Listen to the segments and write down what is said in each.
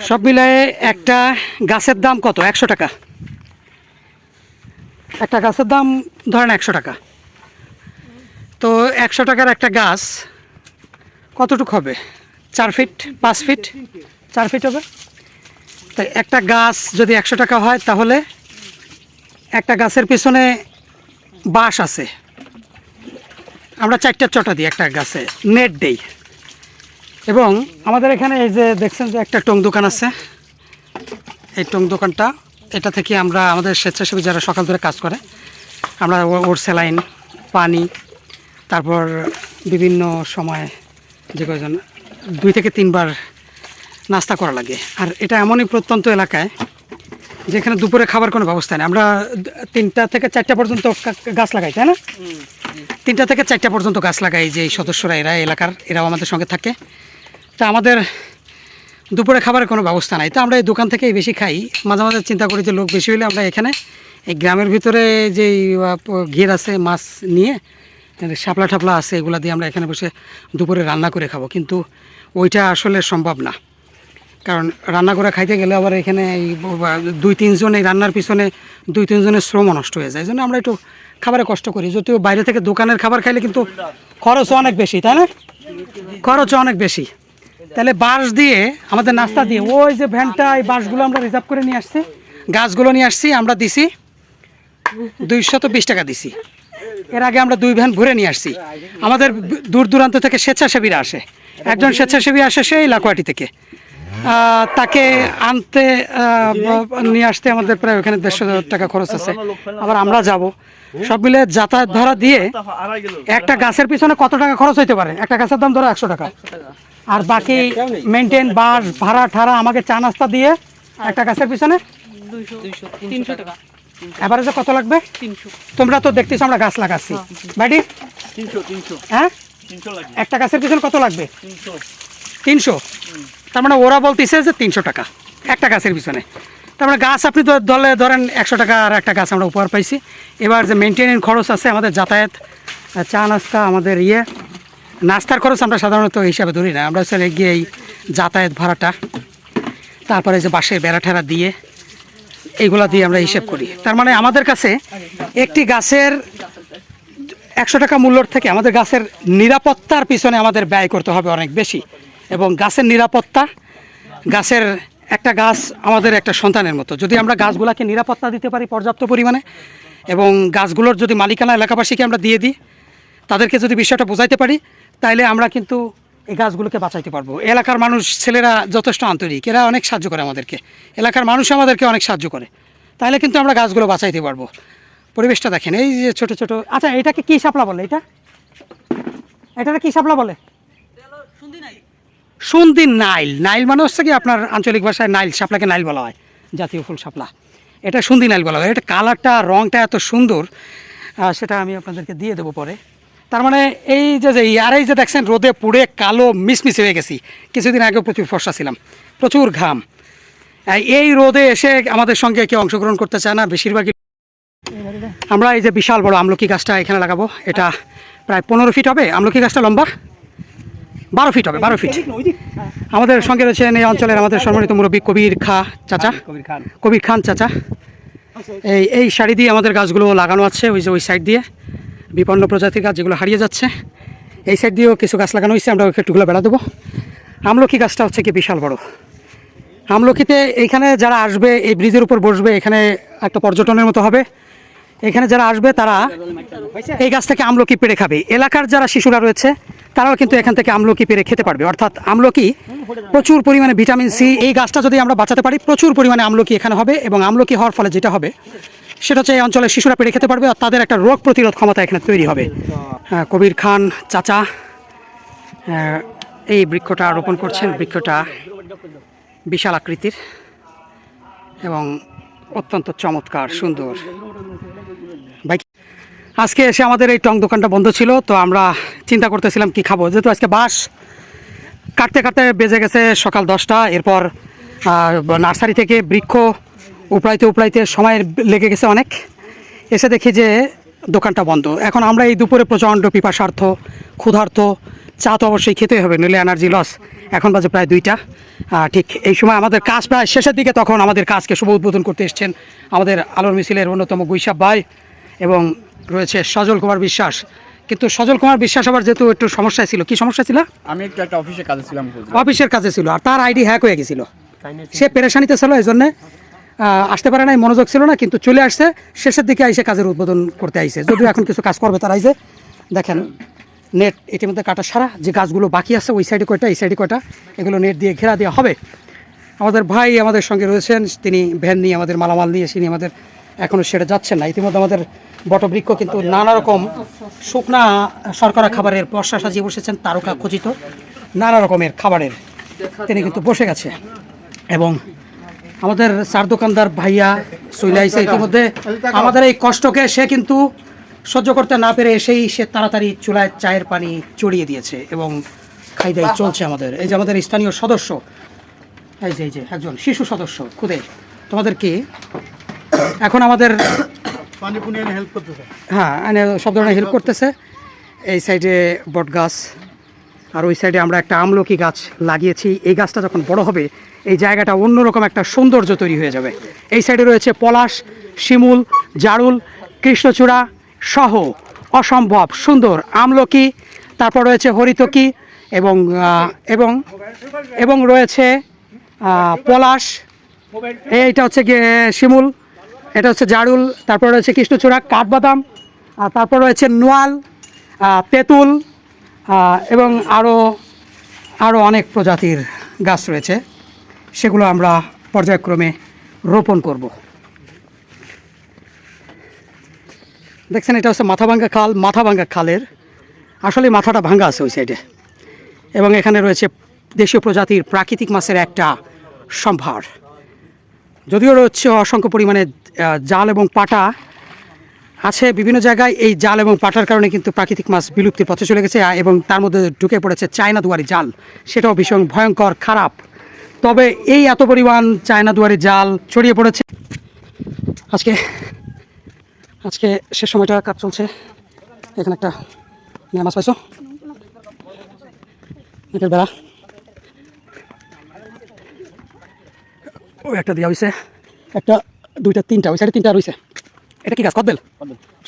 সব মিলায়ে একটা গাছের দাম কত? একশো টাকা। একটা গাছের দাম ধরেন একশো টাকা। তো একশো টাকার একটা গাছ কতটুকু হবে? চার ফিট? পাঁচ ফিট? চার ফিট হবে? তাই একটা গাছ যদি একশো টাকা হয়, তাহলে একটা গাছের পিছনে বাঁশ আছে। আমরা চারটা চটা দিই, একটা গাছে। নেট দেই। এবং আমাদের এখানে এই যে দেখছেন যে একটা টং দোকান আছে। এই টং দোকানটা এটা থেকে আমরা আমাদের স্বেচ্ছাসেবী যারা সকাল ধরে কাজ করে আমরা ওর স্যালাইন পানি তারপর বিভিন্ন সময় যে কয়জন দুই থেকে তিনবার নাস্তা করা লাগে। আর এটা এমনই প্রত্যন্ত এলাকায় যেখানে দুপুরে খাবার কোনো ব্যবস্থা নেই। আমরা তিনটা থেকে চারটা পর্যন্ত গাছ লাগাই তাই না? তিনটা থেকে চারটা পর্যন্ত গাছ লাগাই যে এই সদস্যরা এরা এলাকার এরাও আমাদের সঙ্গে থাকে। তা আমাদের দুপুরে খাবারের কোনো ব্যবস্থা নাই। তো আমরা এই দোকান থেকেই বেশি খাই। মাঝে মাঝে চিন্তা করি যে লোক বেশি হলে আমরা এখানে এই গ্রামের ভিতরে যে ঘের আছে, মাছ নিয়ে শাপলা ঠাপলা আছে, এগুলা দিয়ে আমরা এখানে বসে দুপুরে রান্না করে খাব। কিন্তু ওইটা আসলে সম্ভব না। কারণ রান্না করে খাইতে গেলে আবার এখানে এই দুই, তিনজন এই রান্নার পিছনে দুই, তিনজনের শ্রম নষ্ট হয়ে যায়। এই জন্য আমরা একটু খাবারে কষ্ট করি। যদিও বাইরে থেকে দোকানের খাবার খাইলে কিন্তু খরচ অনেক বেশি, তাই না? খরচ অনেক বেশি। তাহলে বাঁশ দিয়ে, আমাদের নাস্তা দিয়ে, ওই যে ভ্যানটা, এই বাঁশগুলো আমরা রিজার্ভ করে নিয়ে আসছি। গাছগুলো নিয়ে আসছি, আমরা দিছি দুইশত বিশ টাকা দিছি। এর আগে আমরা দুই ভ্যান ঘুরে নিয়ে আসছি। আমাদের দূর দূরান্ত থেকে স্বেচ্ছাসেবীরা আসে। একজন স্বেচ্ছাসেবী আসে সেই লাকুয়াটি থেকে। তাকে আনতে নিয়ে আসতে আমাদের প্রায় ওখানে দেড়শো হাজার টাকা খরচ আছে। আবার আমরা যাব। সব মিলে যাতায়াত ভাড়া দিয়ে একটা গাছের পিছনে কত টাকা খরচ হইতে পারে? একটা গাছের দাম ধরো একশো টাকা। আর বাকি মেনটেন বাস ভাড়া ঠাড়া আমাকে চা নাস্তা দিয়ে একটা গাছের পিছনে তিনশো টাকা। এভারেজে কত লাগবে? তোমরা তো দেখতেছো আমরা গাছ লাগাচ্ছি। বাড়ি তিনশো হ্যাঁ? একটা গাছের পিছনে কত লাগবে? তিনশো। তার মানে ওরা বলতেছে যে তিনশো টাকা, একটা গাছের পিছনে। তার মানে গাছ আপনি দলে ধরেন একশো টাকা আর একটা গাছ আমরা উপহার পাইছি। এবার যে মেনটেনেন্স খরচ আছে, আমাদের যাতায়াত, চা নাস্তা, আমাদের ইয়ে নাস্তার খরচ আমরা সাধারণত হিসাবে ধরি না। আমরা হচ্ছে গিয়ে এই যাতায়াত ভাড়াটা, তারপরে যে বাঁশের বেড়া ঠেড়া দিয়ে, এইগুলা দিয়ে আমরা হিসেব করি। তার মানে আমাদের কাছে একটি গাছের একশো টাকা মূল্যর থেকে আমাদের গাছের নিরাপত্তার পিছনে আমাদের ব্যয় করতে হবে অনেক বেশি। এবং গাছের নিরাপত্তা, গাছের একটা গাছ আমাদের একটা সন্তানের মতো। যদি আমরা গাছগুলোকে নিরাপত্তা দিতে পারি পর্যাপ্ত পরিমাণে, এবং গাছগুলোর যদি মালিকানা এলাকাবাসীকে আমরা দিয়ে দিই, তাদেরকে যদি বিষয়টা বোঝাইতে পারি, তাইলে আমরা কিন্তু এই গাছগুলোকে বাঁচাইতে পারব। এলাকার মানুষ, ছেলেরা যথেষ্ট আন্তরিক। এরা অনেক সাহায্য করে আমাদেরকে। এলাকার মানুষ আমাদেরকে অনেক সাহায্য করে। তাহলে কিন্তু আমরা গাছগুলো বাঁচাইতে পারব। পরিবেশটা দেখেন, এই যে ছোট ছোট আচ্ছা এটাকে কি শাপলা বলে এটা? এটাকে কি শাপলা বলে? সুন্দি নাইল। নাইল মানে হচ্ছে কি আপনার আঞ্চলিক ভাষায় নাইল শাপলাকে নাইল বলা হয়, জাতীয় ফুল শাপলা। এটা সুন্দি নাইল বলা হয়। এটা কালারটা, রংটা এত সুন্দর সেটা আমি আপনাদেরকে দিয়ে দেবো পরে। তার মানে এই যে যে আর এই যে দেখছেন, রোদে পুড়ে কালো মিসমিস হয়ে গেছি। কিছুদিন আগে প্রচুর ফর্সা ছিলাম। প্রচুর ঘাম। এই রোদে এসে আমাদের সঙ্গে কেউ অংশগ্রহণ করতে চায় না, বেশিরভাগই আমরা এই যে বিশাল বড় আমলকি গাছটা এখানে লাগাবো। এটা প্রায় পনেরো ফিট হবে। আমলকি গাছটা লম্বা। বারো ফিট হবে বারো ফিট আমাদের সঙ্গে রয়েছেন এই অঞ্চলের আমাদের সম্মানিত মুরব্বী কবির খা চাচা। কবির খান। চাচা। এই এই শাড়ি দিয়ে আমাদের গাছগুলো লাগানো আছে ওই যে ওই সাইড দিয়ে। বিপন্ন প্রজাতির গাছ যেগুলো হারিয়ে যাচ্ছে। এই সাইড দিয়েও কিছু গাছ লাগানো হয়েছে আমরা ওই একটুগুলো বেড়া দেবো। আমলকি গাছটা হচ্ছে কি বিশাল বড়। আমলকিতে এইখানে যারা আসবে এই ব্রিজের উপর বসবে এখানে একটা পর্যটনের মতো হবে। এখানে যারা আসবে তারা এই গাছ থেকে আমলকি পেরে খাবে। এলাকার যারা শিশুরা রয়েছে, তারাও কিন্তু এখান থেকে আমলকি পেরে খেতে পারবে। অর্থাৎ আমলকি প্রচুর পরিমাণে ভিটামিন সি, এই গাছটা যদি আমরা বাঁচাতে পারি, প্রচুর পরিমাণে আমলকি এখানে হবে এবং আমলকি হওয়ার ফলে যেটা হবে, সেটা হচ্ছে এই অঞ্চলের শিশুরা পেড়ে খেতে পারবে, আর তাদের একটা রোগ প্রতিরোধ ক্ষমতা এখানে তৈরি হবে। কবির খান চাচা এই বৃক্ষটা রোপণ করছেন। বৃক্ষটা বিশাল আকৃতির এবং অত্যন্ত চমৎকার, সুন্দর। ভাই, আজকে এসে আমাদের এই টং দোকানটা বন্ধ ছিল, তো আমরা চিন্তা করতেছিলাম কি খাব। যেহেতু আজকে বাস, কাটতে কাটতে বেজে গেছে সকাল দশটা, এরপর নার্সারি থেকে বৃক্ষ, উপড়াইতে উপড়াইতে সময় লেগে গেছে অনেক। এসে দেখি যে দোকানটা বন্ধ। এখন আমরা এই দুপুরে প্রচণ্ড পিপাসার্থ ক্ষুধার্ত চা তো অবশ্যই খেতেই হবে, নইলে এনার্জি লস এখন বাজে প্রায় দুইটা। ঠিক এই সময় আমাদের কাজ প্রায় শেষের দিকে তখন আমাদের কাজকে শুভ উদ্বোধন করতে এসছেন আমাদের আলোর মিছিলের অন্যতম গুইসাব ভাই। এবং রয়েছে সজল কুমার বিশ্বাস। কিন্তু সজল কুমার বিশ্বাস আবার যেহেতু একটু সমস্যা ছিল কি সমস্যা ছিল? আমি একটু একটা অফিসে কাজে ছিলাম অফিসের কাজে ছিল আর তার আইডি হ্যাক হয়ে গেছিল। সে পেরেশানিতে ছিল এই জন্যে আসতে পারে নাই মনোযোগ ছিল না কিন্তু চলে আসছে। শেষের দিকে আইসে কাজের উদ্বোধন করতে আইসে। যদিও এখন কিছু কাজ করবে তারা আইসে দেখেন নেট ইতিমধ্যে কাটা সারা যে গাছগুলো বাকি আছে ওই সাইডে কয়টা এই সাইডে কয়টা এগুলো নেট দিয়ে ঘেরা দেওয়া হবে। আমাদের ভাই আমাদের সঙ্গে রয়েছেন তিনি ভ্যান নিয়ে আমাদের মালামাল নিয়ে তিনি আমাদের এখনও সেটা যাচ্ছেন না। ইতিমধ্যে আমাদের বটবৃক্ষ কিন্তু নানা রকম শুকনা শর্করা খাবারের বর্ষা সাজিয়ে বসেছেন, তারকা খচিত। নানা রকমের খাবারের তিনি কিন্তু বসে গেছে। এবং আমাদের চার দোকানদার ভাইয়া চলে ইতিমধ্যে আমাদের এই কষ্টকে সে কিন্তু সহ্য করতে না পেরে এসেই সে তাড়াতাড়ি চুলায় চায়ের পানি চড়িয়ে দিয়েছে এবং খাই দাই চলছে আমাদের। এই যে আমাদের স্থানীয় সদস্য, এই যে এই যে একজন শিশু সদস্য, খুদে, তোমাদের কি? এখন আমাদের হ্যাঁ সব ধরনের হেল্প করতেছে। এই সাইডে বট গাছ আর ওই সাইডে আমরা একটা আমলকি গাছ লাগিয়েছি। এই গাছটা যখন বড় হবে এই জায়গাটা অন্যরকম একটা সৌন্দর্য তৈরি হয়ে যাবে। এই সাইডে রয়েছে পলাশ শিমুল জারুল কৃষ্ণচূড়া সহ অসম্ভব সুন্দর আমলকি। তারপর রয়েছে হরিতকি এবং এবং এবং রয়েছে পলাশ। এইটা হচ্ছে শিমুল। এটা হচ্ছে জারুল, তারপর রয়েছে কৃষ্ণচূড়া, কাঠবাদাম, আর তারপর রয়েছে নোয়াল তেঁতুল এবং আরও আরও অনেক প্রজাতির গাছ রয়েছে। সেগুলো আমরা পর্যায়ক্রমে রোপণ করব। দেখছেন, এটা হচ্ছে মাথাভাঙ্গা খাল, মাথাভাঙ্গা খালের। আসলে মাথাটা ভাঙ্গা আছে ওই সাইডে। এবং এখানে রয়েছে দেশীয় প্রজাতির প্রাকৃতিক মাছের একটা সম্ভার। যদিও রয়েছে অসংখ্য পরিমাণে জাল এবং পাটা আছে বিভিন্ন জায়গায়। এই জাল এবং পাটার কারণে কিন্তু প্রাকৃতিক মাছ বিলুপ্তির পথে চলে গেছে এবং তার মধ্যে ঢুকে পড়েছে চায়না দুয়ারি জাল। সেটাও ভীষণ ভয়ঙ্কর, খারাপ। তবে এই এত পরিমাণ চায়না দুয়ারি জাল ছড়িয়ে পড়েছে। আজকে আজকে সে সময়টা কাজ চলছে। এখানে একটা মাছ পাইছো? বেড়া। ওই একটা দেওয়া হয়েছে একটা দুইটা তিনটা ওই সাইডে তিনটা রয়েছে। এটা কি গাছ? কদবেল?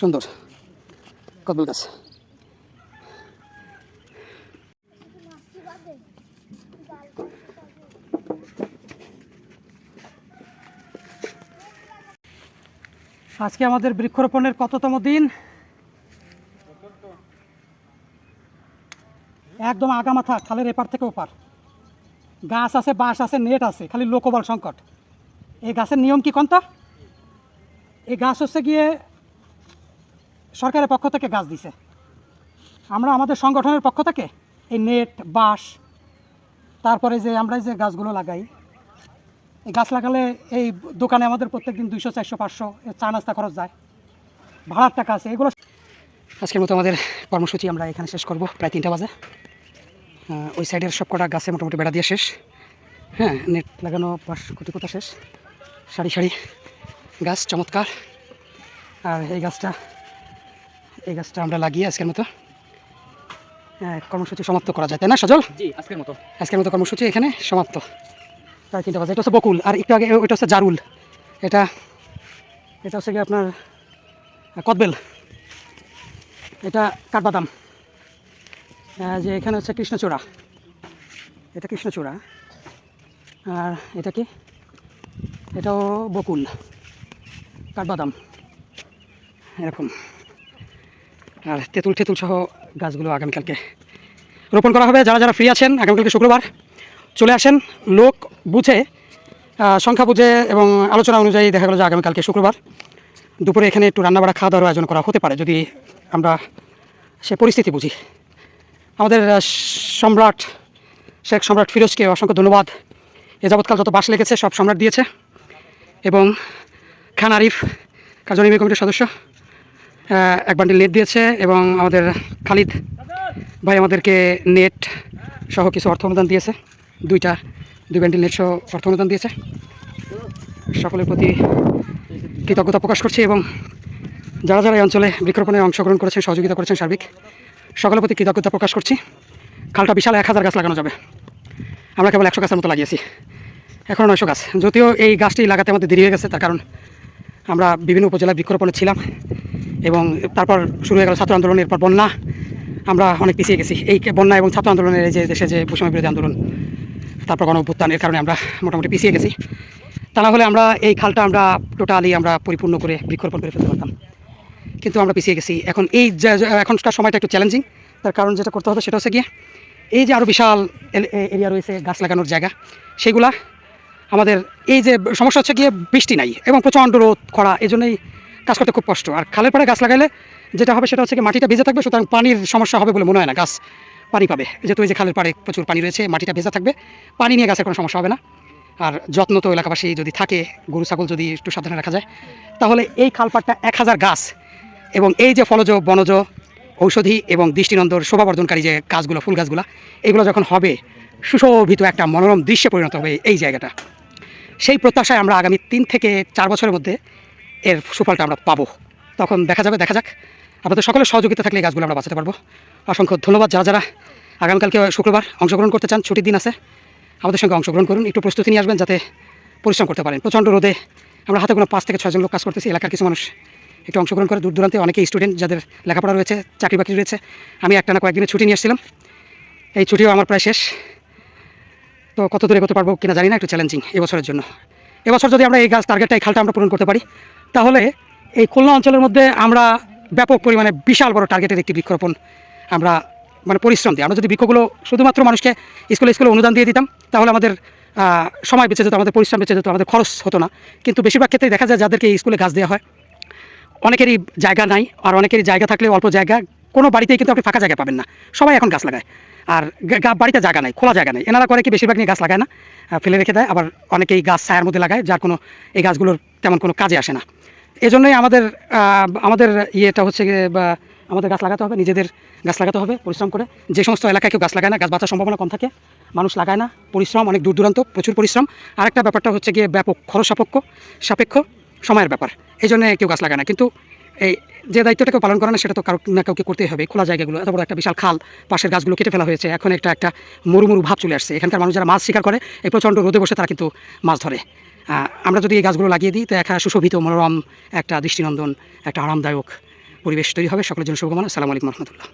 সুন্দর। কদবেল গাছ। আজকে আমাদের বৃক্ষরোপণের কততম দিন? একদম আগামাথা খালের এপার থেকে ওপার। গাছ আছে বাঁশ আছে নেট আছে খালি লোকবল সংকট। এই গাছের নিয়ম কি কোনটা এই গাছ হচ্ছে গিয়ে সরকারের পক্ষ থেকে গাছ দিছে। আমরা আমাদের সংগঠনের পক্ষ থেকে এই নেট, বাঁশ, তারপরে যে আমরা যে গাছগুলো লাগাই, এই গাছ লাগালে এই দোকানে আমাদের প্রত্যেক দিন দুইশো, চারশো, পাঁচশো চা নাস্তা খরচ যায়। ভাড়ার টাকা আছে, এগুলো আজকের মতো আমাদের কর্মসূচি আমরা এখানে শেষ করব, প্রায় তিনটা বাজে। ওই সাইডের সব কটা গাছে মোটামুটি বেড়া দিয়ে শেষ। হ্যাঁ নেট লাগানো বাস কোটি কোথা শেষ। সারি সারি গাছ চমৎকার। আর এই গাছটা এই গাছটা আমরা লাগিয়ে আজকের মতো কর্মসূচি সমাপ্ত করা যায় তাই না সজল? জি আজকের মতো। আজকের মতো কর্মসূচি এখানে সমাপ্ত। প্রায় তিনটা বাজে। এটা হচ্ছে বকুল। আর একটু আগে ওইটা হচ্ছে জারুল। এটা এটা হচ্ছে কি আপনার কদবেল। এটা কাঠবাদাম। যে এখানে হচ্ছে কৃষ্ণচূড়া। এটা কৃষ্ণচূড়া। আর এটা কি? এটাও বকুল, কাঠবাদাম, এরকম। আর তেঁতুল টেতুল সহ গাছগুলো আগামীকালকে রোপণ করা হবে। যারা যারা ফ্রি আছেন, আগামীকালকে শুক্রবার চলে আসেন। লোক বুঝে সংখ্যা বুঝে এবং আলোচনা অনুযায়ী দেখা গেলো যে আগামীকালকে শুক্রবার দুপুরে এখানে একটু রান্নাবাড়া খাওয়া দাওয়ার আয়োজন করা হতে পারে। যদি আমরা সে পরিস্থিতি বুঝি। আমাদের সম্রাট শেখ সম্রাট ফিরোজকে অসংখ্য ধন্যবাদ। এ যাবৎকাল যত বাস লেগেছে, সব সম্রাট দিয়েছে। এবং খান আরিফ কার্যনির্বাহী কমিটির সদস্য এক বান্ডিল নেট দিয়েছে এবং আমাদের খালিদ ভাই আমাদেরকে নেট সহ কিছু অর্থ অনুদান দিয়েছে। দুইটা, দুই বান্ডিল নেট সহ অর্থ অনুদান দিয়েছে। সকলের প্রতি কৃতজ্ঞতা প্রকাশ করছি এবং যারা যারা এই অঞ্চলে বৃক্ষরোপণে অংশগ্রহণ করেছেন, সহযোগিতা করেছেন সার্বিক, সকলের প্রতি কৃতজ্ঞতা প্রকাশ করছি। খালটা বিশাল এক হাজার গাছ লাগানো যাবে। আমরা কেবল একশো গাছের মতো লাগিয়েছি। এখনও নয়শো গাছ। যদিও এই গাছটি লাগাতে আমাদের দেরি হয়ে গেছে, তার কারণ আমরা বিভিন্ন উপজেলায় বৃক্ষরোপণে ছিলাম এবং তারপর শুরু হয়ে গেল ছাত্র আন্দোলন, এরপর বন্যা। আমরা অনেক পিছিয়ে গেছি। এই বন্যা এবং ছাত্র আন্দোলনের যে দেশে যে বৈষম্য বিরোধী আন্দোলন, তারপর গণ অভ্যুত্থানের কারণে আমরা মোটামুটি পিছিয়ে গেছি। তা না হলে আমরা এই খালটা আমরা টোটালি আমরা পরিপূর্ণ করে বৃক্ষরোপণ করে ফেলতে পারতাম। কিন্তু আমরা পিছিয়ে গেছি। এখন এই এখনকার সময়টা একটু চ্যালেঞ্জিং তার কারণ যেটা করতে হবে সেটা হচ্ছে গিয়ে, এই যে আরও বিশাল এরিয়া রয়েছে গাছ লাগানোর জায়গা, সেগুলা আমাদের এই যে সমস্যা হচ্ছে গিয়ে বৃষ্টি নাই এবং প্রচণ্ড রোদ, খরা, এই জন্যই কাজ করতে খুব কষ্ট। আর খালের পরে গাছ লাগাইলে যেটা হবে সেটা হচ্ছে কি মাটিটা ভেজে থাকবে, সুতরাং পানির সমস্যা হবে বলে মনে হয় না, গাছ পানি পাবে। যেহেতু এই যে খালের পাড়ে প্রচুর পানি রয়েছে, মাটিটা ভেজা থাকবে, পানি নিয়ে গাছের কোনো সমস্যা হবে না। আর যত্ন তো এলাকাবাসী যদি থাকে, গরু, ছাগল যদি একটু সাবধানে রাখা যায়, তাহলে এই খালপাটটা এক হাজার গাছ এবং এই যে ফলজ, বনজ, ঔষধি এবং দৃষ্টিনন্দর শোভাবর্ধনকারী যে গাছগুলো, ফুল গাছগুলো, এগুলো যখন হবে সুশোভিত একটা মনোরম দৃশ্যে পরিণত হবে এই জায়গাটা। সেই প্রত্যাশায় আমরা আগামী তিন থেকে চার বছরের মধ্যে এর সুফলটা আমরা পাবো। তখন দেখা যাবে, দেখা যাক। আপনাদের সকলের সহযোগিতা থাকলে এই গাছগুলো আমরা বাঁচাতে পারব। অসংখ্য ধন্যবাদ যারা যারা। আগামীকালকে শুক্রবার অংশগ্রহণ করতে চান, ছুটির দিন আছে। আমাদের সঙ্গে অংশগ্রহণ করুন, একটু প্রস্তুতি নিয়ে আসবেন যাতে পরিশ্রম করতে পারেন। প্রচণ্ড রোদে আমরা হাতে কোনো পাঁচ থেকে ছয়জন লোক কাজ করতেছি, এলাকার কিছু মানুষ। একটু অংশগ্রহণ করে দূর দূরান্তে অনেকেই স্টুডেন্ট যাদের লেখাপড়া রয়েছে, চাকরি বাকরি রয়েছে। আমি একটা না কয়েকদিনের ছুটি নিয়ে এসেছিলাম এই ছুটিও আমার প্রায় শেষ। তো কত দূরে এগোতে পারব কিনা জানি না, একটু চ্যালেঞ্জিং এবছরের জন্য। এবছর যদি আমরা এই গাছ টার্গেটটা এই খালটা আমরা পূরণ করতে পারি, তাহলে এই খুলনা অঞ্চলের মধ্যে আমরা ব্যাপক পরিমাণে বিশাল বড় টার্গেটের একটি বৃক্ষরোপণ আমরা মানে পরিশ্রম দিই। আমরা যদি বৃক্ষগুলো শুধুমাত্র মানুষকে স্কুলে স্কুলে অনুদান দিয়ে দিতাম, তাহলে আমাদের সময় বেঁচে যেত, আমাদের পরিশ্রম বেঁচে যেত, আমাদের খরচ হতো না। কিন্তু বেশিরভাগ ক্ষেত্রে দেখা যায় যাদেরকে স্কুলে গাছ দেওয়া হয়, অনেকেরই জায়গা নাই, আর অনেকেরই জায়গা থাকলে অল্প জায়গা, কোনো বাড়িতেই কিন্তু আপনি ফাঁকা জায়গা পাবেন না। সবাই এখন গাছ লাগায়। আর বাড়িতে জায়গা নাই, খোলা জায়গা নেই। এনারা করে কি বেশিরভাগ নিয়ে গাছ লাগায় না? ফেলে রেখে দেয়। আবার অনেকেই গাছ ছায়ার মধ্যে লাগায়, যার কোনো এই গাছগুলোর তেমন কোনো কাজে আসে না। এই জন্যই আমাদের আমাদের ইয়েটা হচ্ছে বা আমাদের গাছ লাগাতে হবে, নিজেদের গাছ লাগাতে হবে, পরিশ্রম করে। যে সমস্ত এলাকায় কেউ গাছ লাগায় না, গাছ বাঁচার সম্ভাবনা কম থাকে, মানুষ লাগায় না। পরিশ্রম অনেক দূর দূরান্ত, প্রচুর পরিশ্রম। আরেকটা ব্যাপারটা হচ্ছে গিয়ে ব্যাপক খরচ সাপেক্ষ সাপেক্ষ সময়ের ব্যাপার। এই জন্য কেউ গাছ লাগায় না। কিন্তু এই যে দায়িত্বটাকে পালন করে না, সেটা তো কারও না কাউকে করতেই হবে। খোলা জায়গাগুলো, এত বড় একটা বিশাল খাল, পাশের গাছগুলো কেটে ফেলা হয়েছে। এখন একটা একটা মরু মরু ভাব চলে আসছে। এখানকার মানুষ যারা মাছ শিকার করে, এই প্রচণ্ড রোদে বসে তারা কিন্তু মাছ ধরে। আমরা যদি এই গাছগুলো লাগিয়ে দিই, তো একটা সুশোভিত, মনোরম, একটা দৃষ্টিনন্দন, একটা আরামদায়ক পরিবেশ তৈরি হবে। সকলের জন্য শুভকামনা। আসসালামু আলাইকুম রহমতুল্লাহ।